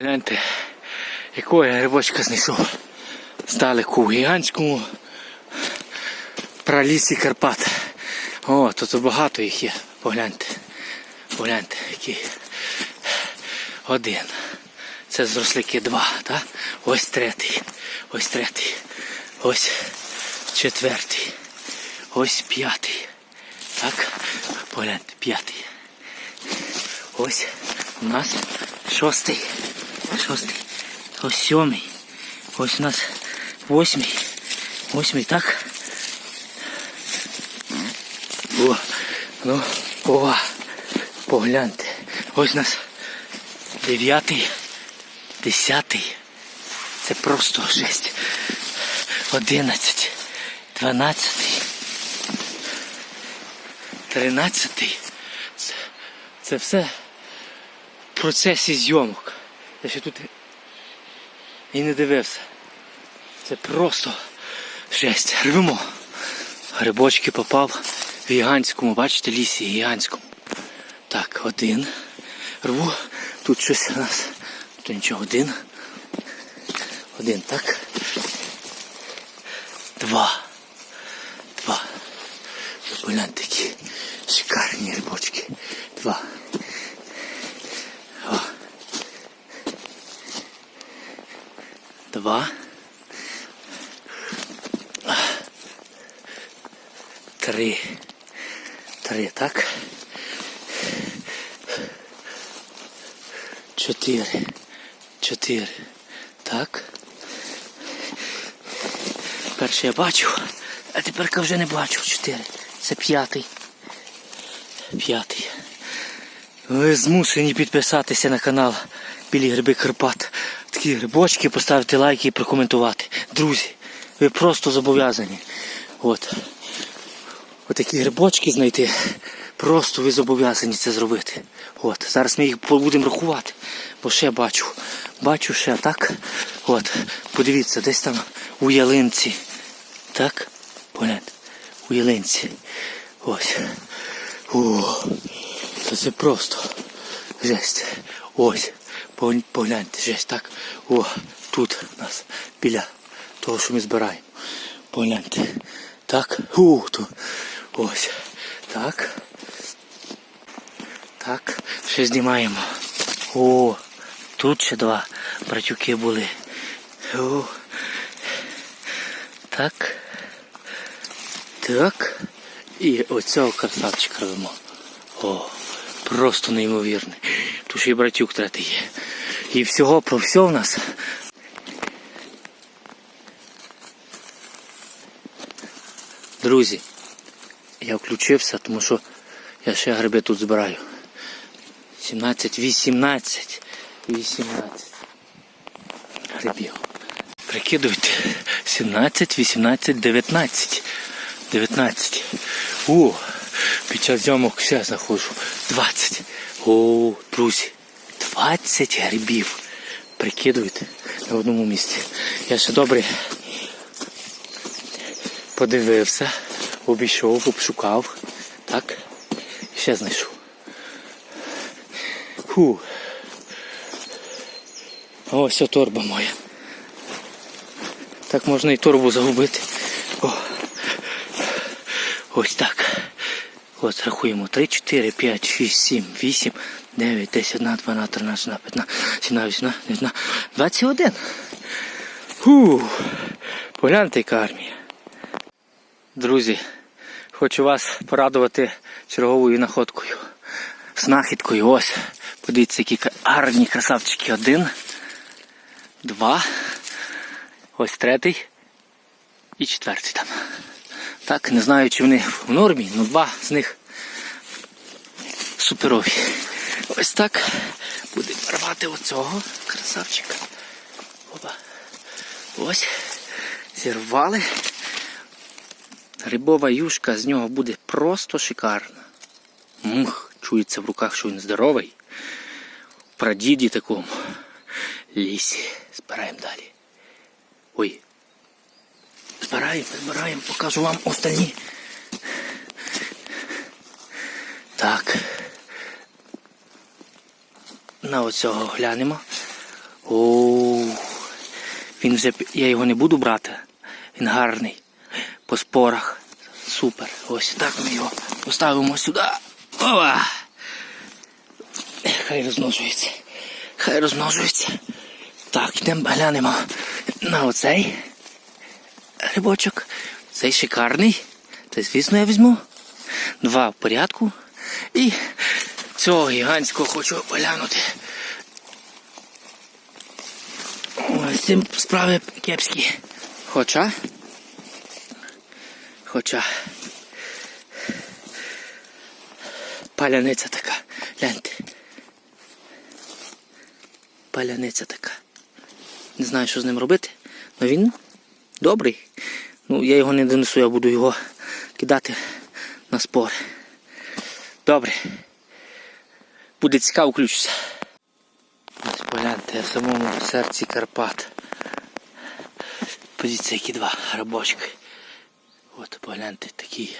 Гляньте, якого я грибочка знайшов. Здалеку у гігантському пралісі Карпат. О, тут багато їх є. Погляньте. Погляньте, які. Один. Це зрослики два, так? Ось третій. Ось третій. Ось четвертий. Ось п'ятий. Так? Погляньте, п'ятий. Ось у нас шостий. Шостий. Ось сьомий. Ось у нас восьмий. Восьмий, так? О, ну, о, погляньте. Ось у нас дев'ятий, десятий. Це просто жесть. Одинадцять, дванадцятий, тринадцятий. Це, все в процесі зйомок. Я ще тут і не дивився. Це просто жесть. Рвемо. Грибочки попав в гігантському, бачите, лісі гігантському. Так, один. Рву. Тут щось у нас. Тут нічого, один. Один, так. Два. Два. Погляньте, такі шикарні грибочки. Два. Два. Три. Три, так? Чотири. Чотири. Так. Перший я бачив, а тепер вже не бачу. Чотири. Це п'ятий. П'ятий. Ви змушені підписатися на канал Білі Гриби Карпат. Такі грибочки, поставити лайки і прокоментувати. Друзі, ви просто зобов'язані. От. Отакі грибочки знайти. Просто ви зобов'язані це зробити. От. Зараз ми їх будемо рахувати. Бо ще бачу. Бачу ще так. От. Подивіться, десь там у ялинці. Так? Погляньте. У ялинці. Ось. О, це просто жесть. Ось. Погля- Погляньте, жесть, так. О, тут у нас біля того, що ми збираємо. Погляньте. Так. У, тут. Ось. Так. Так. Ще знімаємо. О, тут ще два братюки були. О. Так. Так. І оцього красавчика робимо. О, просто неймовірний. Тут ще і братюк третій є. І всього про все в нас. Друзі, я включився, тому що я ще гриби тут збираю. 17, 18, 18 грибів. Прикидуйте. 17, 18, 19. 19. О, під час зйомок ще знаходжу. 20. О, друзі. 20 грибів. Прикидуйте на одному місці. Я ще добре подивився, обійшов, обшукав. Так. І ще знайшов. Фу. Ось торба моя. Так можна і торбу загубити. О. Ось так. От рахуємо. 3, 4, 5, 6, 7, 8, 9, 10, 11, 12, 13, 15, 17, 18, 19, 21. Фу. Погляньте, яка армія. Друзі, хочу вас порадувати черговою находкою. Знахідкою. Ось. Подивіться, які гарні красавчики. Один, два, ось третій і четвертий там. Так, не знаю, чи вони в нормі, але два з них суперові. Ось так. Будемо рвати оцього красавчика. Опа. Ось. Зірвали. Рибова юшка з нього буде просто шикарна. Мух, чується в руках, що він здоровий. Прадіді такому лісі. Збираємо далі. Ой. Збираємо, збираємо, покажу вам останні. Так. На оцього глянемо. Він вже я його не буду брати. Він гарний. По спорах. Супер. Ось так ми його поставимо сюди. Ова! Хай розмножується. Хай розмножується. Так, йдемо глянемо на оцей грибочок. Цей шикарний. Це, звісно, я візьму. Два в порядку. І цього гігантського хочу поглянути. З цим справи кепські. Хоча. Хоча. Паляниця така. Гляньте. Паляниця така. Не знаю, що з ним робити. але він добрий. Ну, я його не донесу, я буду його кидати на спори. Добре. Буде цікаво, включуся. Ось погляньте, я в самому серці Карпат. Подивіться, які два грибочки. От погляньте, такі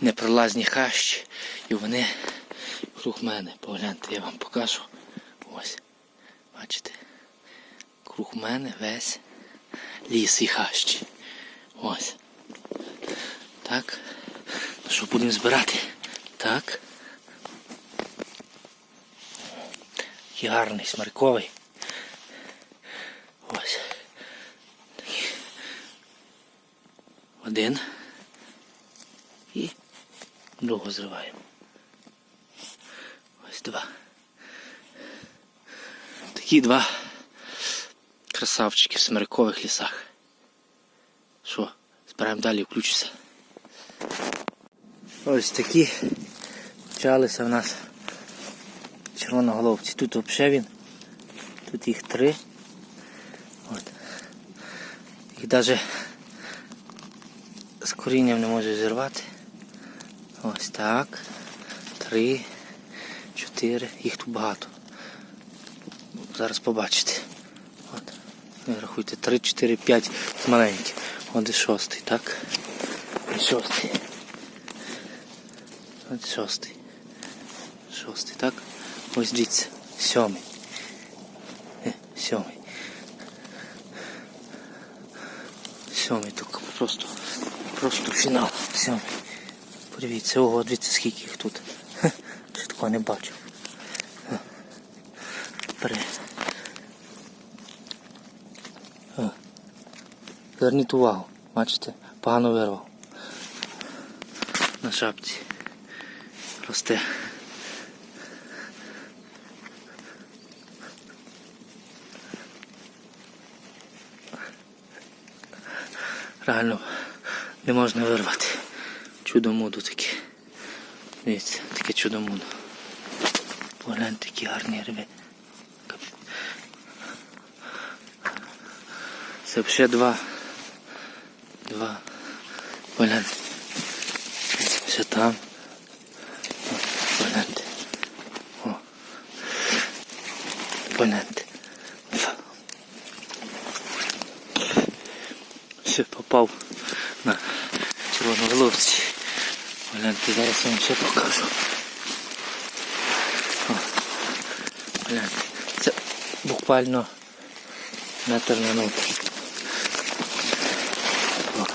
непролазні хащі. І вони круг мене. Погляньте, я вам покажу. Ось. Бачите? Круг мене весь ліс і хащі. Ось. Так. Ну що, будемо збирати? Так. Такий гарний, смарковий. Ось. Один. І другого зриваємо. Ось два. Такі два красавчики в смиркових лісах. Збираємо далі, включуся. Ось такі почалися в нас червоноголовці. Тут взагалі він. Тут їх три. От. Їх навіть з корінням не можу зірвати. Ось так. Три, чотири. Їх тут багато. Зараз побачите. От. Рахуйте, три, чотири, п'ять маленькі. І шостий, так? Шостий. От шостий. Шостий, так? Ось дивіться. Сьомий. Е, Сьомий. Сьомий тільки просто, просто фінал. Сьомий. Подивіться, ого, дивіться, скільки їх тут. Ще такого не бачив. Е. Три. Е. Зверніть увагу, бачите, погано вирвав. На шапці. Росте. Реально не можна вирвати. Чудо-муду таке. Дивіться, таке чудо-муду. Погляньте, які гарні риби. Це ще два. Два. Погляньте. Ще там. Погляньте. О. Погляньте. Все, попав на червону головці. Гляньте, зараз вам все покажу. Гляньте, це буквально метр на метр. О.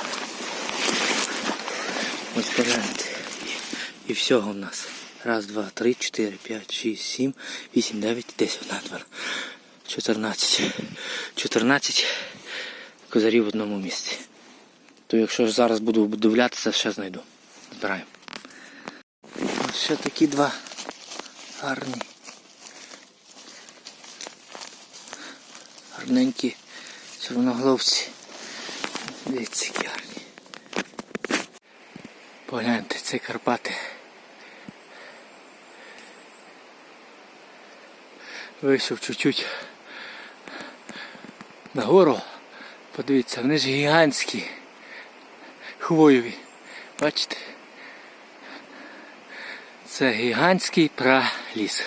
Ось погляньте. І, всього в нас. Раз, два, три, чотири, п'ять, шість, сім, вісім, дев'ять, десять, два, чотирнадцять. Чотирнадцять козарів в одному місці. То якщо зараз буду дивлятися, ще знайду. Збираємо. Ще такі два гарні. Гарненькі червоноголовці. Дивіться, які гарні. Погляньте, це Карпати. Вийшов чуть-чуть нагору. Подивіться, вони ж гігантські. Хвойові. Бачите? Це гігантський праліс.